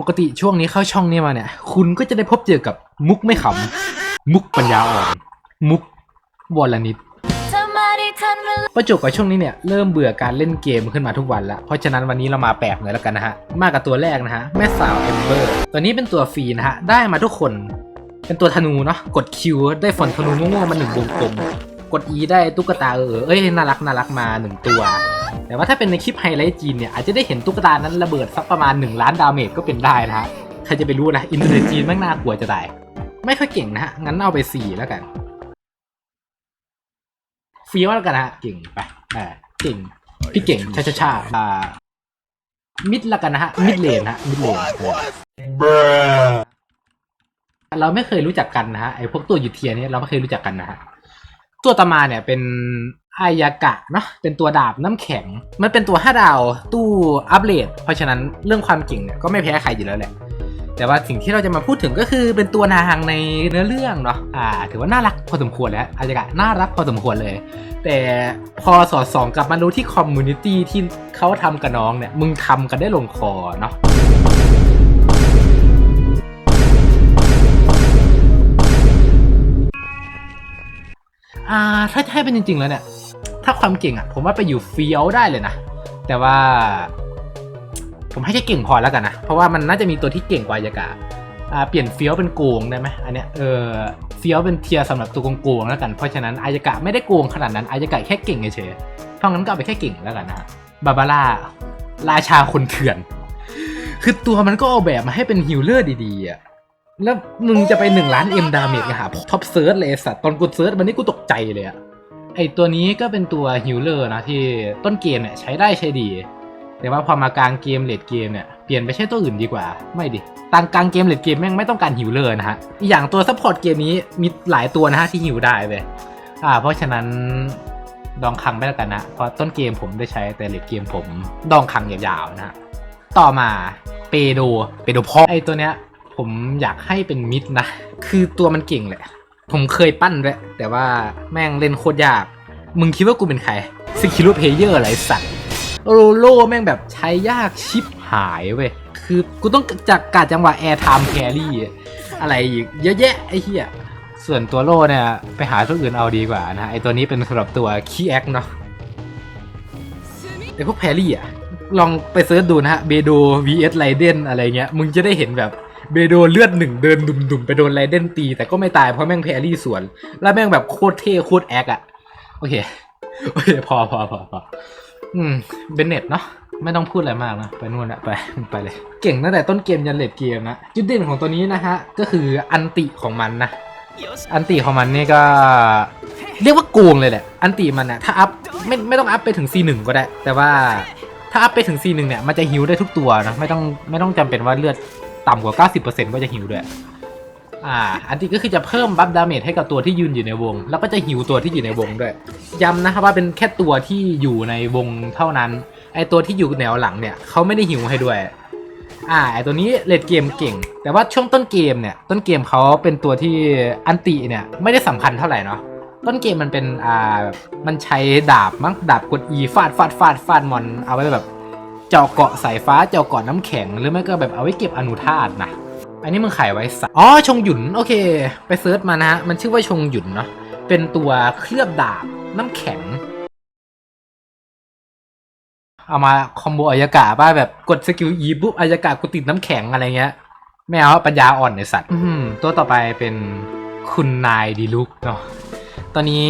ปกติช่วงนี้เข้าช่องนี้มาเนี่ย คุณก็จะได้พบเจอกับมุกไม่ขำ มุกปัญญาอ่อน มุกวอลนิดประจบกับช่วงนี้เนี่ยเริ่มเบื่อการเล่นเกมขึ้นมาทุกวันแล้วเพราะฉะนั้นวันนี้เรามาแปลกหน่อยแล้วกันนะฮะ มากับตัวแรกนะฮะ แม่สาวเอมเบอร์ ตัวนี้เป็นตัวฟรีนะฮะ ได้มาทุกคน เป็นตัวธนูเนาะ กดคิวได้ฝนธนูโง่ๆมาหนึ่งวงกลม กด E ได้ตุ๊กตาเออเอ้ยน่ารักน่ารักมาหนึ่งตัว แต่ว่าถ้าเป็นในคลิปไฮไลท์จีนเนี่ยอาจจะได้เห็นตุ๊กตานั้นระเบิดสักประมาณ 1 ล้านดาเมจก็เป็นได้นะฮะใครจะไปรู้นะอินเทอร์เน็ตจีนแม่งน่ากลัวจะได้ไม่ค่อยเก่งนะฮะงั้นเอาไปสี่แล้วกันเฟี้ยวแล้วกันนะฮะเก่งไปอ่าเก่งพี่เก่งชาชาชาอ่ามิดแล้วกันนะฮะมิดเลนฮะมิดเลนเราไม่เคยรู้จักกันนะฮะไอพวกตัวยูเทียเนี่ยเราไม่เคยรู้จักกันนะฮะ ตัวต่อมาเนี่ยเป็นอายากะเนาะเป็นตัวดาบน้ำแข็ง มันเป็นตัวห้าดาวตู้อัปเดตเพราะฉะนั้นเรื่องความเก่งเนี่ยก็ไม่แพ้ใครอยู่แล้วแหละ แต่ว่าสิ่งที่เราจะมาพูดถึงก็คือเป็นตัวนางในเนื้อเรื่องเนาะอ่า ถือว่าน่ารักพอสมควรแล้วอายากะน่ารักพอสมควรเลย แต่พอสอดส่องกลับมาดูที่คอมมูนิตี้ที่เขาทำกับน้องเนี่ยมึงทำกันได้ลงคอเนาะ อ่าถ้าจะให้เป็นจริง ๆ แล้วเนี่ย ถ้าความเก่งอะ ผมว่าไปอยู่เฟียวได้เลยนะ แต่ว่า ผมให้แค่เก่งพอแล้วกันนะ เพราะว่ามันน่าจะมีตัวที่เก่งกว่าอายากะอ่าเปลี่ยนเฟี้ยวเป็นโกงได้ไหมอันเนี้ยเออเฟี้ยวเป็นเทียสำหรับตัวโกงๆแล้วกันเพราะฉะนั้นอายากะไม่ได้โกงขนาดนั้นอายากะแค่เก่งเฉยๆเพราะงั้นก็เอาไปแค่เก่งแล้วกันนะฮะบาบาร่าราชาคนเถื่อน คือตัวมันก็ออกแบบมาให้เป็นฮิลเลอร์ดีๆอะ แล้วมึงจะไปหนึ่งล้านเอ็มดาเมจหาท็อปเซิร์ชเลยไอ้สัตว์ตอนกูเซิร์ชวันนี้กูตกใจเลยอะไอตัวนี้ก็เป็นตัวฮิลเลอร์นะที่ต้นเกมเนี่ยใช้ได้ใช้ดี แต่ว่าพอมากลางเกมเลดเกมเนี่ยเปลี่ยนไปใช้ตัวอื่นดีกว่า ไม่ดิตางกลางเกมเลดเกมแม่งไม่ต้องการฮิลเลอร์นะฮะอีกอย่างตัวซัพพอร์ตเกมนี้มีหลายตัวนะฮะที่ฮิลได้เว้ยอ่า เพราะฉะนั้นดองคังไม่แล้วกันนะเพราะต้นเกมผมได้ใช้แต่เลดเกมผมดองคังยาวๆนะฮะต่อมาเปโดเปโดพ่อไอตัวเนี้ย ผมอยากให้เป็นมิดนะ คือตัวมันเก่งแหละ ผมเคยปั้นด้วยแต่ว่าแม่งเล่นโคตรยาก มึงคิดว่ากูเป็นใครสกิลเพเยอร์อะไรสัตว์โรโลแม่งแบบใช้ยากชิปหายเว้ย คือกูต้องจากการจังหวะแอร์ไทม์แครี่อะไรอีกเยอะแยะไอ้เหี้ยส่วนตัวโลเนี่ย ไปหาตัวอื่นเอาดีกว่านะไอตัวนี้เป็นสำหรับตัวคีแอคเนาะไอพวกแพรรี่อะ ลองไปเซิร์ชดูนะฮะเบโด vs ไลเดนอะไรเงี้ย มึงจะได้เห็นแบบ เบโดเลือดหนึ่งเดินดุ่มๆไปโดนไลเดนตี แต่ก็ไม่ตายเพราะแม่งแพรรี่สวน แล้วแม่งแบบโคตรเท่โคตรแอคอะโอเคโอเคพอพอพอพออืมเบนเน็ตเนาะไม่ต้องพูดอะไรมากนะ ไปนู่นอะไปไปเลย เก่งตั้งแต่ต้นเกมยันเลดเกมนะ จุดเด่นของตัวนี้นะฮะ ก็คืออันติของมันนะ อันติของมันนี่ก็ เรียกว่าโกงเลยแหละ อันติมันอะถ้าอัพไม่ไม่ต้องอัพไปถึง C1 ก็ได้ แต่ว่าถ้าอัพไปถึง C1 เนี่ยมันจะฮิวได้ทุกตัวนะไม่ต้องไม่ต้องจำเป็นว่าเลือด ต่ำกว่า 90%ก็จะฮิวด้วย อ่า อันติก็คือจะเพิ่มบัฟดาเมจให้กับตัวที่ยืนอยู่ในวง แล้วก็จะฮิวตัวที่อยู่ในวงด้วย ย้ำนะครับว่าเป็นแค่ตัวที่อยู่ในวงเท่านั้น ไอตัวที่อยู่แนวหลังเนี่ยเขาไม่ได้ฮิวให้ด้วย อ่า ไอตัวนี้เลดเกมเก่ง แต่ว่าช่วงต้นเกมเนี่ย ต้นเกมเขาเป็นตัวที่อันติเนี่ยไม่ได้สำคัญเท่าไหร่เนาะต้นเกมมันเป็นอ่ามันใช้ดาบมั้งดาบกด E ฟาดฟาดฟาดฟาดมอนเอาไว้แบบ เจาะเกาะสายฟ้าเจาะเกาะน้ำแข็ง หรือไม่ก็แบบเอาไว้เก็บอนุธาตุนะอันนี้มึงขายไว้สัอ๋อชงหยุนโอเค ไปเซิร์ชมานะฮะมันชื่อว่าชงหยุนเนาะเป็นตัวเคลือบดาบน้ำแข็ง เอามาคอมโบอายากะป่ะแบบกดสกิล E ปุ๊บอายากะกูติดน้ำแข็งอะไรเงี้ยไม่เอาปัญญาอ่อนในสัตว์ตัวต่อไปเป็นคุณนายดีลุกเนาะ ตอนนี้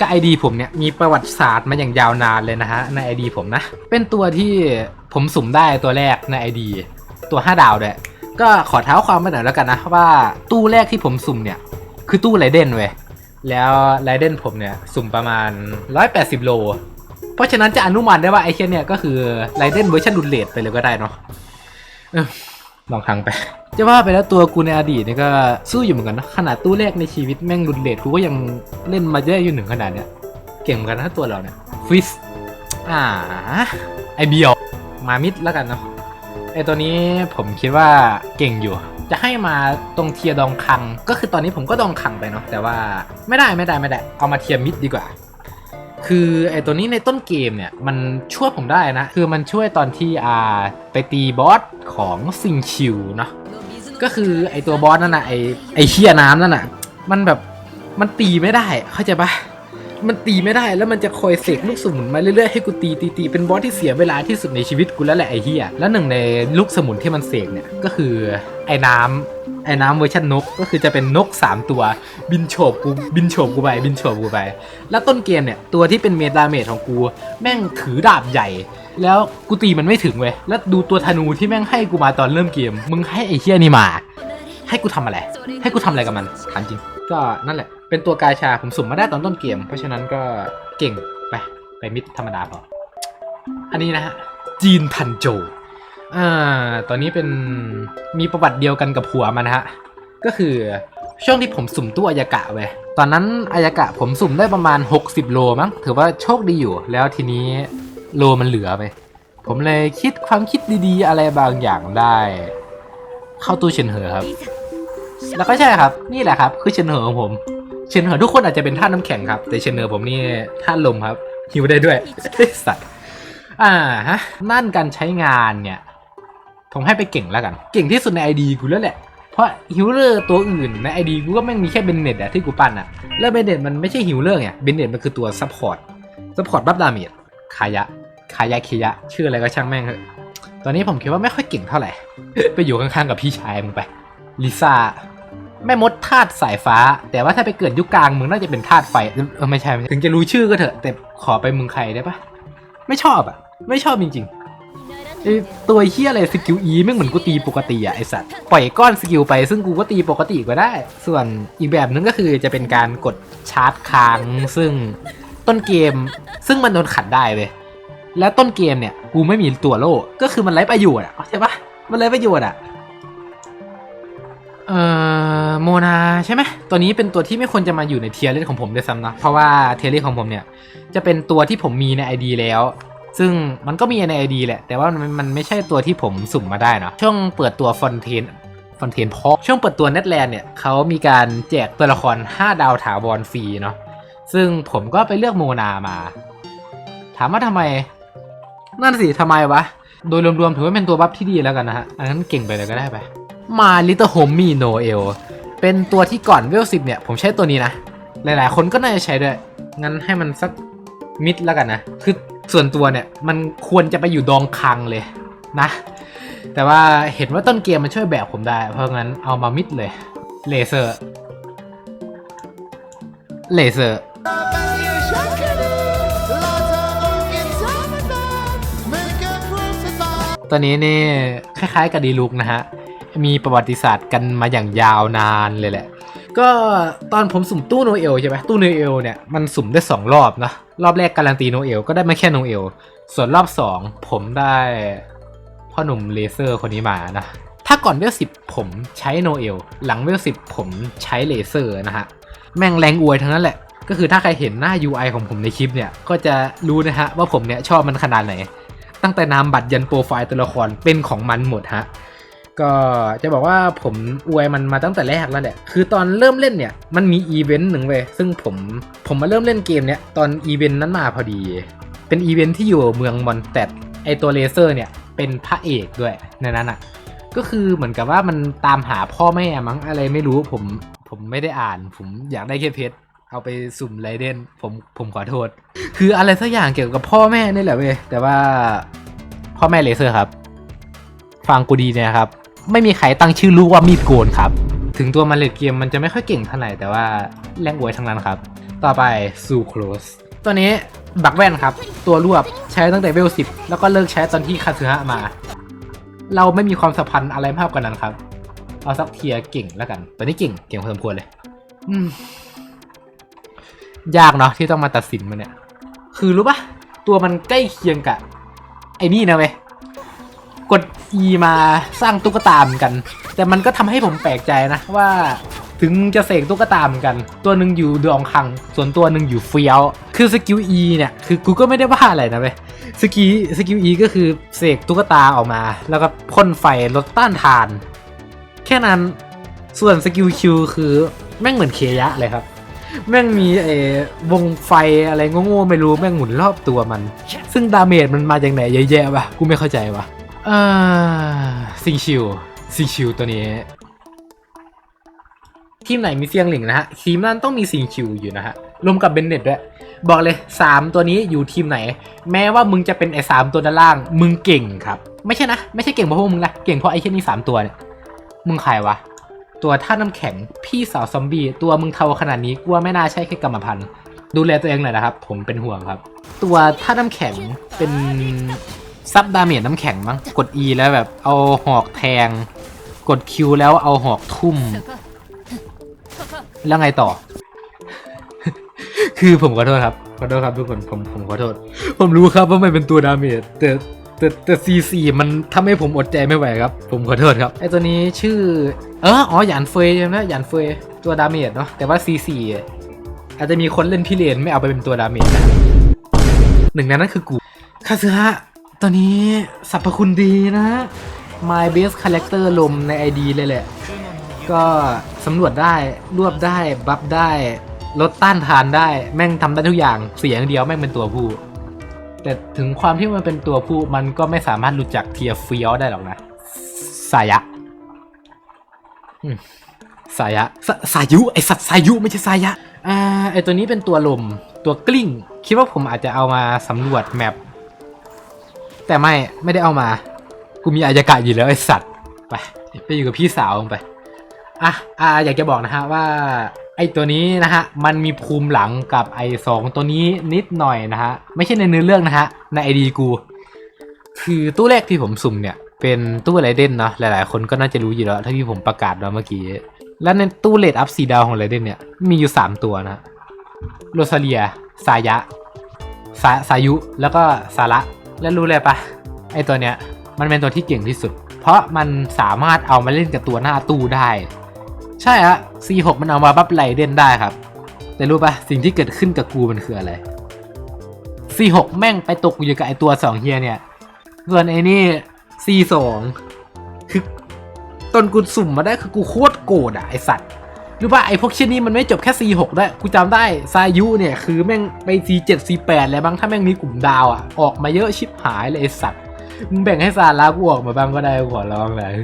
ก็ไอดีผมเนี่ยมีประวัติศาสตร์มาอย่างยาวนานเลยนะฮะในไอดีผมนะ เป็นตัวที่ผมสุ่มได้ตัวแรกในไอดีตัว 5 ดาวด้วยก็ขอเท้าความมาหน่อยแล้วกันนะว่าตู้แรกที่ผมสุ่มเนี่ย คือตู้ไรเดนเว้ยแล้วไรเดนผมเนี่ยสุ่มประมาณ 180 โล เพราะฉะนั้นจะอนุมานได้ว่าไอเคนเนี่ยก็คือไรเดนเวอร์ชันดุลเลตไปเลยก็ได้เนาะเออลองครั้งไป จะว่าไปแล้วตัวกูในอดีตเนี่ยก็สู้อยู่เหมือนกันนะขนาดตู้แรกในชีวิตแม่งดุลเลตกูก็ยังเล่นมาได้อยู่หนึ่งขนาดเนี้ยเก่งเหมือนกันนะตัวเราเนี่ยฟิสอ่าไอเบียวมามิดแล้วกันเนาะไอตัวนี้ผมคิดว่าเก่งอยู่ จะให้มาตรงเทียดองคัง ก็คือตอนนี้ผมก็ดองคังไปเนาะแต่ว่าไม่ได้ไม่ได้ไม่ได้เอามาเทียมิดดีกว่า คือไอตัวนี้ในต้นเกมเนี่ยมันช่วยผมได้นะ คือมันช่วยตอนที่อ่าไปตีบอสของซิงคิวเนาะ ก็คือไอตัวบอสนั่นน่ะไอไอเชียน้ำนั่นน่ะ มันแบบมันตีไม่ได้ เข้าใจปะมันตีไม่ได้แล้วมันจะคอยเสกลูกสมุนมาเรื่อยๆให้กูตีตีตีเป็นบอสที่เสียเวลาที่สุดในชีวิตกูแล้วแหละไอเฮียแล้วหนึ่งในลูกสมุนที่มันเสกเนี่ยก็คือไอ้น้ำไอ้น้ำเวอร์ชันนกก็คือจะเป็นนก 3 ตัวบินโฉบกูบินโฉบกูไปบินโฉบกูไป แล้วต้นเกมเนี่ยตัวที่เป็นเมดาเมจของกู แม่งถือดาบใหญ่ แล้วกูตีมันไม่ถึงเว้ย แล้วดูตัวธนูที่แม่งให้กูมาตอนเริ่มเกม มึงให้ไอ้เฮียนี่มา ให้กูทำอะไร ให้กูทำอะไรกับมันถามจริง ก็นั่นแหละ เป็นตัวกายชาผมสุ่มมาได้ตอนต้นเกม เพราะฉะนั้นก็เก่งไปไปมิดธรรมดาพออันนี้นะฮะจีนทันโจอ่าตอนนี้เป็นมีประวัติเดียวกันกับหัวมันฮะ ก็คือช่วงที่ผมสุ่มตู้อายากะเว้ยตอนนั้นอายากะผมสุ่มได้ประมาณ 60 โลมั้ง ถือว่าโชคดีอยู่ แล้วทีนี้ โลมันเหลือไป ผมเลยคิดความคิดดีๆ อะไรบางอย่างได้ เข้าตู้เชนเหอครับ แล้วก็ใช่ครับ นี่แหละครับ คือเชนเหอของผมเชนเหอทุกคนอาจจะเป็นท่าน้ำแข็งครับ แต่เชนเหอผมนี่ท่าลมครับหิวได้ด้วยสัตว์อ่าฮะนั่นการใช้งานเนี่ยผมให้ไปเก่งแล้วกัน เก่งที่สุดในไอดีกูแล้วแหละ เพราะฮิลเลอร์ตัวอื่นในไอดีกูก็แม่มีแค่เบนเน็ตอะที่กูปั้นอะแล้วเบนเน็ตมันไม่ใช่ฮิลเลอร์ไงเบนเน็ตมันคือตัวซัพพอร์ตซัพพอร์ตบัฟดาเมจ คายะคายะเคยะ ชื่ออะไรก็ช่างแม่งเถอะตอนนี้ผมคิดว่าไม่ค่อยเก่งเท่าไหร่ ไปอยู่ข้างๆกับพี่ชายมึงไปลิซ่าแม่มดธาตุสายฟ้า แต่ว่าถ้าไปเกิดยุคกลางมึงน่าจะเป็นธาตุไฟเออไม่ใช่ถึงจะรู้ชื่อก็เถอะ แต่ขอไปมึงใครได้ปะไม่ชอบอะไม่ชอบจริงๆไอตัวเฮียอะไรสกิลอีไม่เหมือนกูตีปกติอะไอสัตว์ปล่อยก้อนสกิลไปซึ่งกูก็ตีปกติก็ได้ ส่วนอีกแบบนึงก็คือจะเป็นการกดชาร์จค้างซึ่ง ต้นเกม ซึ่งมันโดนขัดได้เว้ยแล้วต้นเกมเนี่ยกูไม่มีตัวโล่ก็คือมันไร้ประโยชน์อะเข้าใช่ปะมันไร้ประโยชน์อะเอ่อโมนาใช่ไหมตัวนี้เป็นตัวที่ไม่ควรจะมาอยู่ในเทียร์เลของผมด้วยซ้ำนะ เพราะว่าเทียร์เลของผมเนี่ย จะเป็นตัวที่ผมมีใน ID แล้ว ซึ่งมันก็มีใน ID แหละ แต่ว่ามันมันไม่ใช่ตัวที่ผมสุ่มมาได้เนาะช่วงเปิดตัวฟอนเทนฟอนเทนพอช่วงเปิดตัวเน็ตแลนด์เนี่ยเขามีการแจกตัวละคร 5 ดาวถาวรฟรีเนาะ ซึ่งผมก็ไปเลือกโมนามา ถามว่าทำไม นั่นสิทำไมวะ โดยรวมๆถือว่าเป็นตัวบัฟที่ดีแล้วกันนะฮะ อันนั้นเก่งไปเลยก็ได้ไป มาลิตเติ้ลโฮมมี่โนเอลเป็นตัวที่ก่อนเวลสิบเนี่ย ผมใช้ตัวนี้นะ หลายๆ คนก็น่าจะใช้ด้วย งั้นให้มันสักมิดแล้วกันนะ คือส่วนตัวเนี่ย มันควรจะไปอยู่ดองคังเลยนะ แต่ว่าเห็นว่าต้นเกมมันช่วยแบกผมได้ เพราะงั้นเอามามิดเลย เลเซอร์ เลเซอร์ ตัวนี้นี่คล้ายๆกับดีลุกนะฮะ มีประวัติศาสตร์กันมาอย่างยาวนานเลยแหละ ก็ตอนผมสุ่มตู้โนเอลใช่ไหมตู้โนเอลเนี่ยมันสุ่มได้ 2 รอบนะ รอบแรกการันตีโนเอลก็ได้มาแค่โนเอล ส่วนรอบ 2 ผมได้พ่อหนุ่มเลเซอร์คนนี้มานะ ถ้าก่อนเวลสิบผมใช้โนเอล หลังเวลสิบผมใช้เลเซอร์นะฮะ แม่งแรงอวยทั้งนั้นแหละ ก็คือถ้าใครเห็นหน้า UI ของผมในคลิปเนี่ย ก็จะรู้นะฮะว่าผมเนี่ยชอบมันขนาดไหน ตั้งแต่นามบัตรยันโปรไฟล์ตัวละครเป็นของมันหมดฮะก็จะบอกว่าผมอวยมันมาตั้งแต่แรกแล้วแหละ คือตอนเริ่มเล่นเนี่ย มันมีอีเวนต์หนึ่งเว้ย ซึ่งผมผมมาเริ่มเล่นเกมเนี่ยตอนอีเวนต์นั้นมาพอดี เป็นอีเวนต์ที่อยู่เมืองมอนแตดไอตัวเลเซอร์เนี่ยเป็นพระเอกด้วยในนั้นอะ ก็คือเหมือนกับว่ามันตามหาพ่อแม่มั้งอะไรไม่รู้ผมผมไม่ได้อ่าน ผมอยากได้แค่เพชร เอาไปสุ่มไรเดนผมผมขอโทษ คืออะไรสักอย่างเกี่ยวกับพ่อแม่นี่แหละเว้ยแต่ว่าพ่อแม่เลเซอร์ครับ ฟังกูดีนะครับ ไม่มีใครตั้งชื่อลูกว่ามีดโกนครับ ถึงตัวมันเลดเกมมันจะไม่ค่อยเก่งเท่าไหร่แต่ว่าแรงอวยทั้งนั้นครับ ต่อไปซูโครสตัวนี้บักแว่นครับ ตัวรวบใช้ตั้งแต่เวลสิบแล้วก็เลิกใช้ตอนที่คาซึฮะมา เราไม่มีความสัมพันธ์อะไรมากกว่านั้นครับ เอาสักเทียร์เก่งแล้วกัน ตัวนี้เก่งเก่งพอสมควรเลย อืม ยากเนาะที่ต้องมาตัดสินมันเนี่ย คือรู้ปะตัวมันใกล้เคียงกับไอ้นี่นะเว้ยกด E มาสร้างตุ๊กตาเหมือนกัน แต่มันก็ทำให้ผมแปลกใจนะว่าถึงจะเสกตุ๊กตาเหมือนกัน ตัวหนึ่งอยู่ดองคัง ส่วนตัวหนึ่งอยู่เฟี้ยว คือสกิล E เนี่ย คือกูก็ไม่ได้ว่าอะไรนะเว้ยสกิลสกิล E ก็คือเสกตุ๊กตาออกมา แล้วก็พ่นไฟลดต้านทาน แค่นั้นส่วนสกิล Q คือแม่งเหมือนเคยะเลยครับ แม่งมีไอ้วงไฟอะไรโง่ๆไม่รู้แม่งหมุนรอบตัวมัน ซึ่งดาเมจมันมาจากไหนเยอะแยะวะกูไม่เข้าใจวะอ่าซิงชิวซิงชิวตัวนี้ ทีมไหนมีเซียงหลิงนะฮะทีมนั้นต้องมีซิงชิวอยู่นะฮะรวมกับเบนเน็ตด้วยบอกเลย 3 ตัวนี้อยู่ทีมไหน แม้ว่ามึงจะเป็นไอ้สามตัวด้านล่าง มึงเก่งครับ ไม่ใช่นะ ไม่ใช่เก่งเพราะพวกมึงนะเก่งเพราะไอ้แค่นี้สามตัวเนี่ยมึงใครวะ ตัวท่าน้ำแข็งพี่สาวซอมบี้ตัวมึงเทาขนาดนี้กลัวไม่น่าใช่แค่กรรมพันธุ์ดูแลตัวเองหน่อยนะครับ ผมเป็นห่วงครับ ตัวท่าน้ำแข็งเป็นซับดาเมจน้ำแข็งมั้งกด E แล้วแบบเอาหอกแทง กด Q แล้วเอาหอกทุ่ม แล้วไงต่อ คือผมขอโทษครับขอโทษครับทุกคนผมผมขอโทษ ผมรู้ครับว่ามันเป็นตัวดาเมจแต่ แต่แต่ซีซีมันทำให้ผมอดใจไม่ไหวครับ ผมขอโทษครับไอตัวนี้ชื่อ เอออ๋อหยานเฟยใช่ไหมหยานเฟยตัวดาเมจเนาะแต่ว่าซีซีอาจจะมีคนเล่นพี่เลนไม่เอาไปเป็นตัวดาเมจนะหนึ่งในนั้นคือกูคาซึฮะตัวนี้สรรพคุณดีนะ My Best Character ลมใน ID เลยแหละ ก็สำรวจได้รวบได้ บัฟได้ ลดต้านทานได้ แม่งทำได้ทุกอย่าง เสียงเดียวแม่งเป็นตัวผู้ แต่ถึงความที่มันเป็นตัวผู้มันก็ไม่สามารถรู้จักเทียเฟียวได้หรอกนะ สายะอืมสายะสสายุไอสัตว์สายุไม่ใช่สายะอ่าไอตัวนี้เป็นตัวลมตัวกลิ้ง คิดว่าผมอาจจะเอามาสำรวจแมปแต่ไม่ไม่ได้เอามา กูมีอายากะอยู่แล้วไอสัตว์ไปไปอยู่กับพี่สาวมึงไปอะอ่าอยากจะบอกนะฮะว่า ไอตัวนี้นะฮะมันมีภูมิหลังกับไอสองตัวนี้นิดหน่อยนะฮะไม่ใช่ในเนื้อเรื่องนะฮะในไอดีกู คือตู้แรกที่ผมสุ่มเนี่ย เป็นตู้ไรเดนเนาะหลายๆ คนก็น่าจะรู้อยู่แล้วถ้าที่ผมประกาศมาเมื่อกี้ และในตู้เลดอัพสีดาวของไรเดนเนี่ยมีอยู่ 3 ตัวนะโรซาเลียสายะสาสายุแล้วก็สาระแล้วรู้เลยปะไอตัวเนี้ยมันเป็นตัวที่เก่งที่สุด เพราะมันสามารถเอามาเล่นกับตัวหน้าตู้ได้ ใช่ฮะ C6 มันเอามาบัฟไรเดนได้ครับ แต่รู้ปะสิ่งที่เกิดขึ้นกับกูมันคืออะไร C6 แม่งไปตกอยู่กับไอตัวสองเฮียเนี่ยส่วนไอ้นี่ C2 คือตอนกูสุ่มมาได้คือกูโคตรโกรธอะไอสัตว์รู้ป่ะไอพวกเช่นนี้มันไม่จบแค่ C6 ได้กูจำได้ซายุเนี่ยคือแม่งไป C7 C8 แล้วบ้างถ้าแม่งมีกลุ่มดาวอะออกมาเยอะชิบหายเลยไอสัตว์มึงแบ่งให้ซาร่ากูออกมาบ้างก็ได้ขอร้องเลย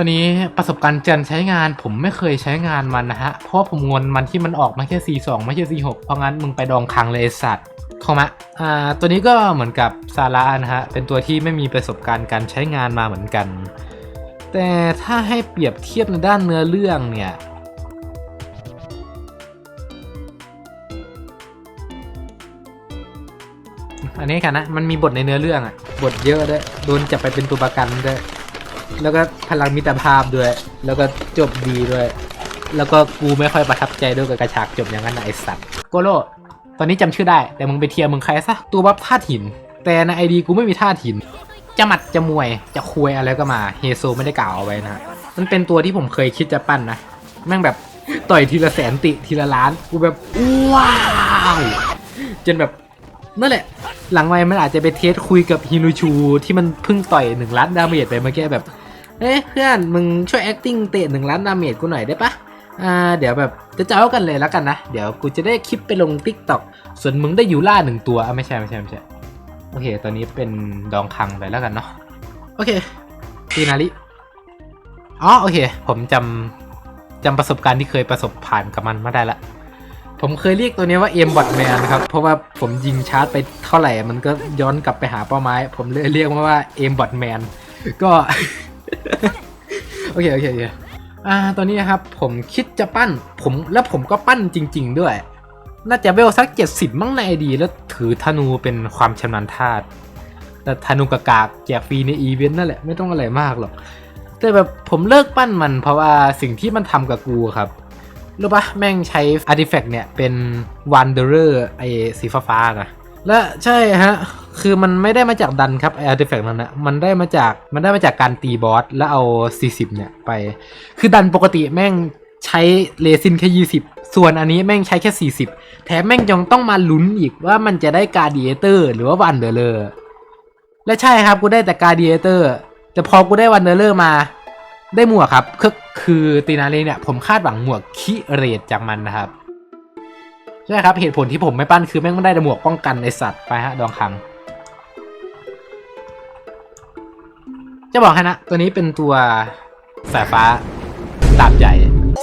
ตอนนี้ประสบการณ์การใช้งานผมไม่เคยใช้งานมันนะฮะ เพราะผมงนมันที่มันออกมาแค่ C2 ไม่ใช่ C6 เพราะงั้นมึงไปดองคังเลยสัตว์เข้ามาอ่าตัวนี้ก็เหมือนกับซาร่านะฮะ เป็นตัวที่ไม่มีประสบการณ์การใช้งานมาเหมือนกัน แต่ถ้าให้เปรียบเทียบในด้านเนื้อเรื่องเนี่ยอันนี้กันนะ มันมีบทในเนื้อเรื่องอะบทเยอะด้วย โดนจับไปเป็นตัวประกันด้วย แล้วก็พลังมิตรภาพด้วย แล้วก็จบดีด้วย แล้วก็กูไม่ค่อยประทับใจด้วยกับกระฉากจบอย่างนั้นนะไอสัตว์โกโลตอนนี้จำชื่อได้ แต่มึงไปเทียร์มึงใครซะ ตัวบัฟท่าตุหิน แต่ในไอดีกูไม่มีท่าตุหิน จะหมัดจะมวย จะคุยอะไรก็มา เฮโซไม่ได้กล่าวเอาไว้นะ มันเป็นตัวที่ผมเคยคิดจะปั้นนะ แม่งแบบต่อยทีละแสนติทีละล้าน กูแบบว้าวจนแบบนั่นแหละ หลังไว้มันอาจจะไปเทสคุยกับฮินุชูที่มันเพิ่งต่อยหนึ่งล้านดาเมจไปเมื่อกี้แบบ เอ้ยเพื่อนมึงช่วย acting เตะหนึ่งล้านดาเมจกูหน่อยได้ปะอ่าเดี๋ยวแบบจะเจ้ากันเลยแล้วกันนะ เดี๋ยวกูจะได้คลิปไปลง t ิ k t o k ส่วนมึงได้ยูล่าหนึ่งตัวอะไม่ใช่ไม่ใช่ไม่ใช่โอเค ตอนนี้เป็นดองคังไปแล้วกันเนาะโอเคตีนาริอ๋อโอเค ผมจำจำประสบการณ์ที่เคยประสบผ่านกับมันมาได้ละ ผมเคยเรียกตัวนี้ว่าเอมบอทแมนครับ เพราะว่าผมยิงชาร์จไปเท่าไหร่ มันก็ย้อนกลับไปหาเป้าหมายผมเลยเรียกว่าเอมบอทแมนก็ โอเคโอเคโอเคอ่าตอนนี้นะครับ ผมคิดจะปั้นผมแล้วผมก็ปั้นจริง ๆ ด้วย น่าจะเวลสักเจ็ดสิบมั่งในไอดี แล้วถือธนูเป็นความชำนาญธาตุแต่ธนูกากากแจกฟรีในอีเวนต์นั่นแหละไม่ต้องอะไรมากหรอก แต่แบบผมเลิกปั้นมันเพราะว่าสิ่งที่มันทำกับกูครับรู้ปะแม่งใช้อาร์ติแฟกต์เนี่ยเป็น Wanderer ไอสีฟ้าๆนะ และใช่ฮะ คือมันไม่ได้มาจากดันครับไออาร์ติแฟกต์นั้นนะมันได้มาจากมันได้มาจากการตีบอสแล้วเอา 40 เนี่ยไป คือดันปกติแม่งใช้เลซินแค่ 20 ส่วนอันนี้แม่งใช้แค่ 40 แถมแม่งยังต้องมาลุ้นอีกว่ามันจะได้การดีเอเตอร์ หรือว่าวันเดอร์เลอร์และใช่ครับกูได้แต่การดีเอเตอร์ แต่พอกูได้วันเดอร์เลอร์มาได้หมวกครับ คือคือตีนาเลเนี่ยผมคาดหวังหมวกคิเรตจากมันนะครับ ใช่ครับเหตุผลที่ผมไม่ปั้นคือแม่งไม่ได้หมวกป้องกันไอสัตว์ไปฮะดองคังจะบอกให้นะ ตัวนี้เป็นตัวสายฟ้าดาบใหญ่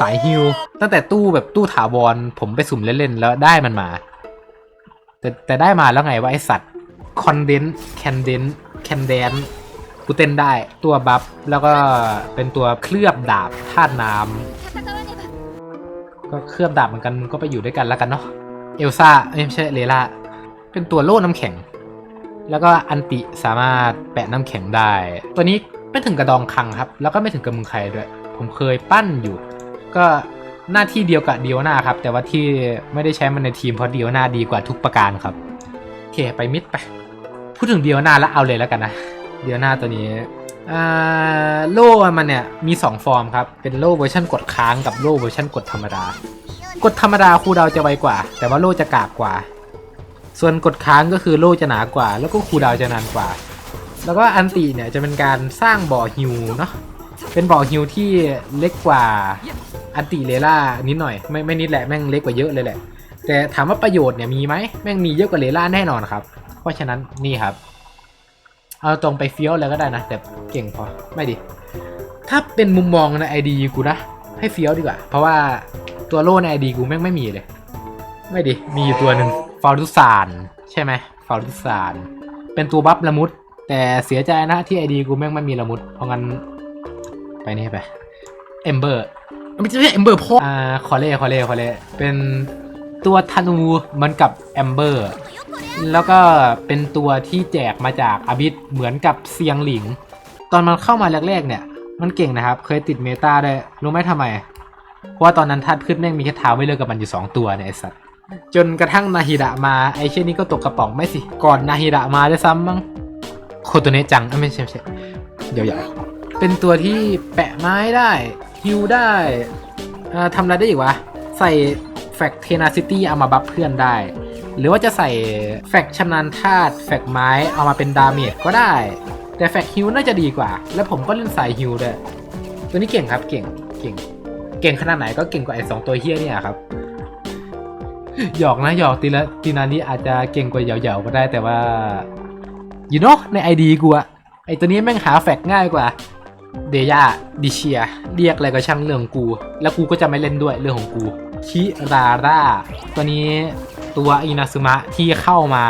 สายฮิวตั้งแต่ตู้แบบตู้ถาวรผมไปสุ่มเล่นๆแล้วได้มันมา แต่แต่ได้มาแล้วไงว่าไอสัตว์คอนเดนแคนเดนแคนเดนกูเต้นได้ตัวบัฟแล้วก็เป็นตัวเคลือบดาบธาตุน้ำ ก็เคลือบดาบเหมือนกันมึงก็ไปอยู่ด้วยกันแล้วกันเนาะเอลซ่าไม่ใช่เลล่าเป็นตัวโล่น้ำแข็ง แล้วก็อันติสามารถแปะน้ำแข็งได้ ตัวนี้ไม่ถึงกระดองคังครับ แล้วก็ไม่ถึงกระมึงไคด้วย ผมเคยปั้นอยู่ ก็หน้าที่เดียวกับเดียวนาครับ แต่ว่าที่ไม่ได้ใช้มันในทีมเพราะเดียวนาดีกว่าทุกประการครับโอเคไปมิดไปพูดถึงเดียวนาแล้วเอาเลยแล้วกันนะเดียวนาตัวนี้ โล่มันเนี่ยมี 2 ฟอร์มครับ เป็นโล่เวอร์ชันกดค้างกับโล่เวอร์ชันกดธรรมดา กดธรรมดาคูดาวจะไวกว่า แต่ว่าโล่จะกากกว่า ส่วนกดค้างก็คือโล่จะหนากว่า แล้วก็คูดาวจะนานกว่า แล้วก็อันติเนี่ยจะเป็นการสร้างบ่อฮิวเนาะ เป็นบ่อฮิวที่เล็กกว่าอันติเลล่านิดหน่อย ไม่ไม่นิดแหละแม่งเล็กกว่าเยอะเลยแหละ แต่ถามว่าประโยชน์เนี่ยมีไหมแม่งมีเยอะกว่าเลล่าแน่นอนครับ เพราะฉะนั้นนี่ครับ เอาตรงไปเฟี้ยวเลยก็ได้นะ แต่เก่งพอไม่ดิถ้าเป็นมุมมองในไอดีกูนะ ให้เฟี้ยวดีกว่า เพราะว่าตัวโล่ในไอดีกูแม่งไม่มีเลย ไม่ดิมีอยู่ตัวหนึ่งฟารุสานใช่ไหมฟารุสานเป็นตัวบัฟละมุด แต่เสียใจนะที่ไอดีกูแม่งไม่มีละมุด เพราะงั้น ไปนี่ไปเอมเบอร์ไม่ใช่เอมเบอร์พ่ออ่าคอเล่คอเล่คอเล่เป็น ตัวธนูเหมันกับแอมเบอร์แล้วก็เป็นตัวที่แจกมาจากอาบิสเหมือนกับเซียงหลิง ตอนมันเข้ามาแรกๆเนี่ย มันเก่งนะครับ เคยติดเมตาได้รู้ไหมทำไม เพราะว่าตอนนั้นธาตุพืชแม่งมีแค่เท้าไม่เลิกกับมันอยู่ 2 ตัวเนี่ยไอสัตว์จนกระทั่งนาฮิดะมาไอเช่นนี้ก็ตกกระป๋องไม่สิ ก่อนนาฮิดะมาด้วยซ้ำมั้งโคโตเนะจังไม่ใช่ไม่ใช่เดี๋ยวๆเป็นตัวที่แปะไม้ได้ฮิวได้ทำอะไรได้อีกวะใส่ แฟกเทนาซิตี้เอามาบัฟเพื่อนได้ หรือว่าจะใส่แฟกชำนาญธาตุแฟกไม้เอามาเป็นดาเมจก็ได้ แต่แฟกฮิวน่าจะดีกว่า แล้วผมก็เล่นสายฮิวด้วย ตัวนี้เก่งครับเก่งเก่ง เก่งขนาดไหนก็เก่งกว่าไอ้สองตัวเฮี้ยเนี่ยครับหยอกนะหยอกตีละตีนานี้อาจจะเก่งกว่าเหยาๆก็ได้แต่ว่าอยู่เนาะในไอดีกูอะไอตัวนี้แม่งหาแฟกง่ายกว่าเดย่าดิเชีย เรียกอะไรก็ช่างเรื่องกู แล้วกูก็จะไม่เล่นด้วยเรื่องของกู คิราร่าตัวนี้ตัวอินาซึมะที่เข้ามา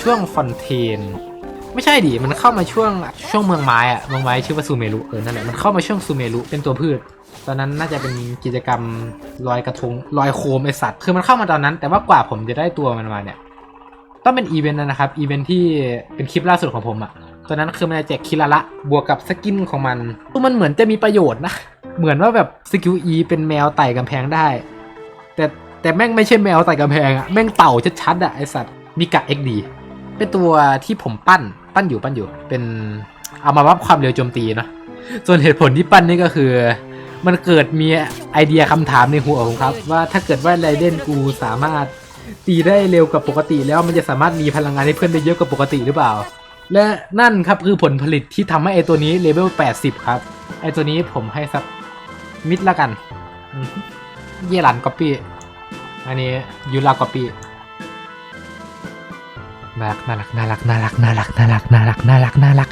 ช่วงฟอนเทน ไม่ใช่ดิมันเข้ามาช่วงช่วงเมืองไม้อะเมืองไม้ชื่อว่าซูเมรุเออนั่นแหละมันเข้ามาช่วงซูเมรุเป็นตัวพืช ตอนนั้นน่าจะเป็นกิจกรรมลอยกระทงลอยโคมไอสัตว์คือมันเข้ามาตอนนั้น แต่ว่ากว่าผมจะได้ตัวมันมาเนี่ยต้องเป็นอีเวนต์นะครับอีเวนต์ที่เป็นคลิปล่าสุดของผมอะตอนนั้นคือมันจะแจกคิลาละบวกกับสกินของมันมันเหมือนจะมีประโยชน์นะเหมือนว่าแบบสกิลอีเป็นแมวไต่กำแพงได้ แต่แม่งไม่ใช่แมวไต่กำแพงอะแม่งเต่าชัดๆอะไอสัตว์มีกะเอ็กดีเป็นตัวที่ผมปั้นปั้นอยู่ปั้นอยู่ เป็นเอามาวัดความเร็วโจมตีเนาะส่วนเหตุผลที่ปั้นนี่ก็คือ มันเกิดมีไอเดียคำถามในหัวผมครับ ว่าถ้าเกิดว่าไรเดนกูสามารถตีได้เร็วกว่าปกติแล้วมันจะสามารถมีพลังงานให้เพื่อนได้เยอะกว่าปกติหรือเปล่า และนั่นครับคือผลผลิตที่ทำให้ไอตัวนี้เลเวล 80 ครับ ไอตัวนี้ผมให้สักมิดละกันอืมเยหลันก๊อปปี้ อันนี้ยูรากอปีน่ารักน่ารักน่ารักน่ารักน่ารักน่ารักน่ารักน่ารักน่ารัก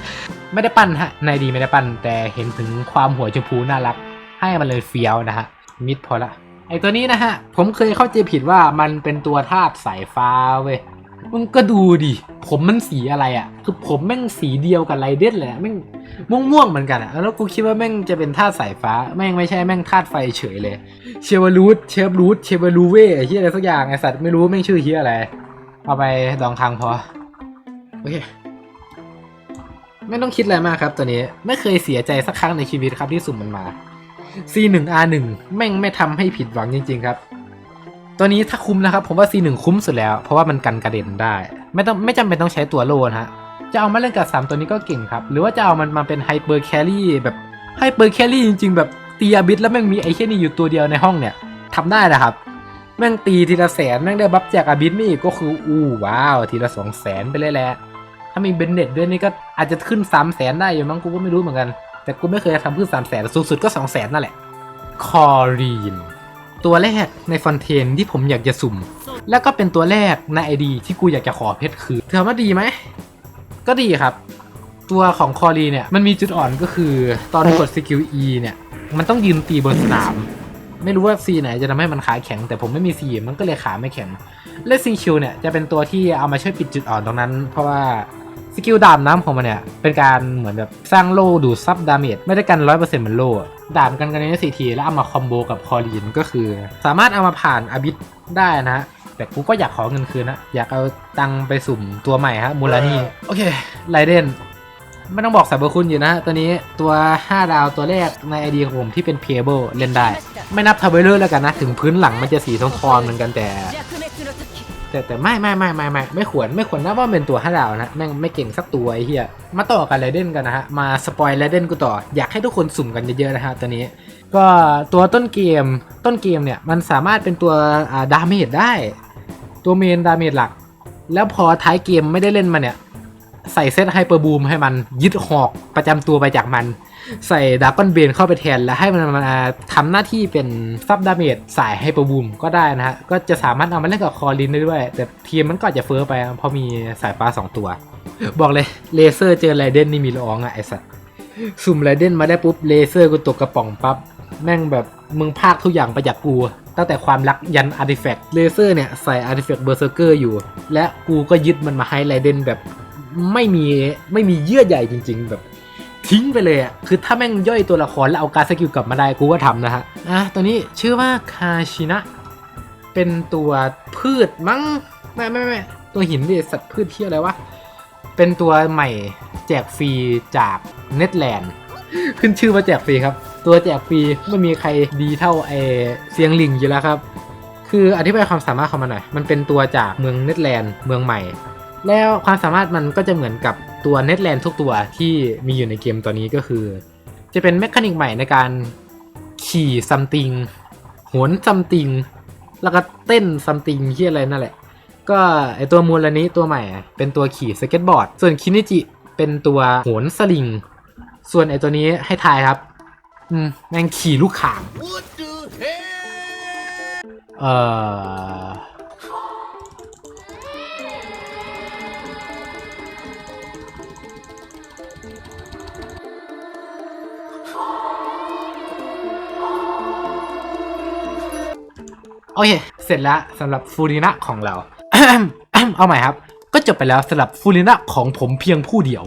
ไม่ได้ปั้นฮะในดีไม่ได้ปั้น แต่เห็นถึงความหัวชมพูน่ารัก ให้มันเลยเฟี้ยวนะฮะ มิดพอละไอตัวนี้นะฮะ ผมเคยเข้าใจผิดว่ามันเป็นตัวธาตุสายฟ้าเว้ย มึงก็ดูดิ ผมมันสีอะไรอะ่ะ คือผมแม่งสีเดียวกับไรเดนเลยอะแม่งม่วงๆเหมือนกันอะ่ะ แล้วกูคิดว่าแม่งจะเป็นธาตุสายฟ้า แม่งไม่ใช่แม่งธาตุไฟเฉยเลย เชวรูทเชฟรูทเชวรูเว่เหี้ยอะไรสักอย่างไอสัตว์ไม่รู้แม่งชื่อเหี้ยอะไร เอาไปดองคังพอ โอเค ไม่ต้องคิดอะไรมากครับตัวนี้ ไม่เคยเสียใจสักครั้งในชีวิตครับที่สุ่มมันมา C1R1 แม่งไม่ทำให้ผิดหวังจริง ๆ ครับ ตัวนี้ถ้าคุ้มนะครับ ผมว่า C1 คุ้มสุดแล้ว เพราะว่ามันกันกระเด็นได้ ไม่ต้องไม่จำเป็นต้องใช้ตัวโลนะฮะ จะเอามาเล่นกับสามตัวนี้ก็เก่งครับ หรือว่าจะเอามันมาเป็นไฮเปอร์แคลรี่แบบไฮเปอร์แคลรี่จริง ๆ แบบตีอาบิสแล้วแม่งมีไอ้แค่นี้อยู่ตัวเดียวในห้องเนี่ยทำได้นะครับ แม่งตีทีละแสนแม่งได้บัฟแจกอาบิสไม่กก็คืออู้ว้าว ทีละสองแสนไปเลยแหละถ้ามีเบนเน็ตด้วยนี่ก็อาจจะขึ้นสามแสนได้อยู่มั้งกูก็ไม่รู้เหมือนกัน แต่กูไม่เคยทำขึ้นสามแสนสูงสุดก็สองแสนนั่นแหละคอรีน ตัวแรกในฟอนเทนที่ผมอยากจะสุ่ม แล้วก็เป็นตัวแรกในไอดีที่กูอยากจะขอเพชรคือถามว่าดีไหม ก็ดีครับ ตัวของคอรีเนี่ย มันมีจุดอ่อนก็คือ ตอนกดสกิล E เนี่ย มันต้องยืนตีบนสนาม ไม่รู้ว่า C ไหนจะทำให้มันขาแข็ง แต่ผมไม่มี C มันก็เลยขาไม่แข็ง และ CQ เนี่ยจะเป็นตัวที่เอามาช่วยปิดจุดอ่อนตรงนั้น เพราะว่าสกิลดาบน้ำของมันเนี่ยเป็นการเหมือนแบบสร้างโล่ดูดซับดาเมจไม่ได้กันร้อยเปอร์เซ็นต์เหมือนโล่ ดาบกันกันในสี่ทีแล้วเอามาคอมโบกับคอรีนก็คือ สามารถเอามาผ่านอบิสได้นะแต่กูก็อยากขอเงินคืนนะ อยากเอาตังไปสุ่มตัวใหม่ฮะมูลานี่โอเคไรเดนไม่ต้องบอกสรรพคุณอยู่นะตัวนี้ตัว 5 ดาวตัวแรกในไอดีของผมที่เป็นเพเบิลเล่นได้ ไม่นับทาวเวลเลอร์แล้วกันนะ ถึงพื้นหลังมันจะสีทองทองเหมือนกันแต่ แต่แต่ไม่ไม่ไม่ไม่ไม่ไม่ควรไม่ควรนะว่าเป็นตัวห้าดาวนะแม่งไม่เก่งสักตัวไอ้เหี้ยมาต่อกันไรเดนกันนะฮะมาสปอยไรเดนกูต่ออยากให้ทุกคนสุ่มกันเยอะๆนะฮะตัวนี้ ก็ตัวต้นเกมต้นเกมเนี่ยมันสามารถเป็นตัวอ่าดาเมจได้ ตัวเมนดาเมจหลัก แล้วพอท้ายเกมไม่ได้เล่นมาเนี่ยใส่เซตไฮเปอร์บูมให้มันยึดหอกประจำตัวไปจากมัน ใส่ดับเบิลเบนเข้าไปแทน แล้วให้มันมาทำหน้าที่เป็นซับดาเมจสายไฮเปอร์บูมก็ได้นะฮะ ก็จะสามารถเอามาเล่นกับคอรินได้ด้วย แต่ทีมมันก็จะเฟ้อไปเพราะมีสายฟ้า 2 ตัว บอกเลยเลเซอร์เจอไรเดนนี่มีละอองอะไอสัตว์สุ่มไรเดนมาได้ปุ๊บเลเซอร์กูตกกระป๋องปั๊บแม่งแบบมึงพากทุกอย่างไปจากกูตั้งแต่ความรักยันอาร์ติแฟกต์เลเซอร์เนี่ยใส่อาร์ติแฟกต์เบอร์เซอร์เกอร์อยู่ และกูก็ยึดมันมาให้ไรเดนแบบไม่มีไม่มีเยื่อใยจริง ๆ แบบ ทิ้งไปเลยอะคือถ้าแม่งย่อยตัวละครแล้วเอาการสกิลกลับมาได้กูก็ทำนะฮะอะตัวนี้ชื่อว่าคาชินะ เป็นตัวพืชมั้งไม่ไม่ไม่ตัวหินดิสัตว์พืชเที่ยวอะไรวะ เป็นตัวใหม่แจกฟรีจากเน็ตแลนด์ขึ้นชื่อว่าแจกฟรีครับ ตัวแจกฟรีไม่มีใครดีเท่าไอเซียงลิงอยู่แล้วครับ คืออธิบายความสามารถของมันหน่อย มันเป็นตัวจากเมืองเน็ตแลนด์เมืองใหม่ แล้วความสามารถมันก็จะเหมือนกับ ตัวเน็ตแลนด์ทุกตัวที่มีอยู่ในเกมตัวนี้ก็คือ จะเป็นแมคานิกใหม่ในการขี่ซัมติงโหนซัมติง แล้วก็เต้นซัมติงที่อะไรนั่นแหละ ก็ไอตัวมูลนี้ตัวใหม่อะเป็นตัวขี่สเก็ตบอร์ด ส่วนคินิจิเป็นตัวโหนสลิง ส่วนไอตัวนี้ให้ทายครับ อืมแม่งขี่ลูกข่าง What the hell? เอ่อ โอเค เสร็จแล้วสำหรับฟูรินะของเรา เอาใหม่ครับ ก็จบไปแล้วสำหรับฟูรินะของผมเพียงผู้เดียว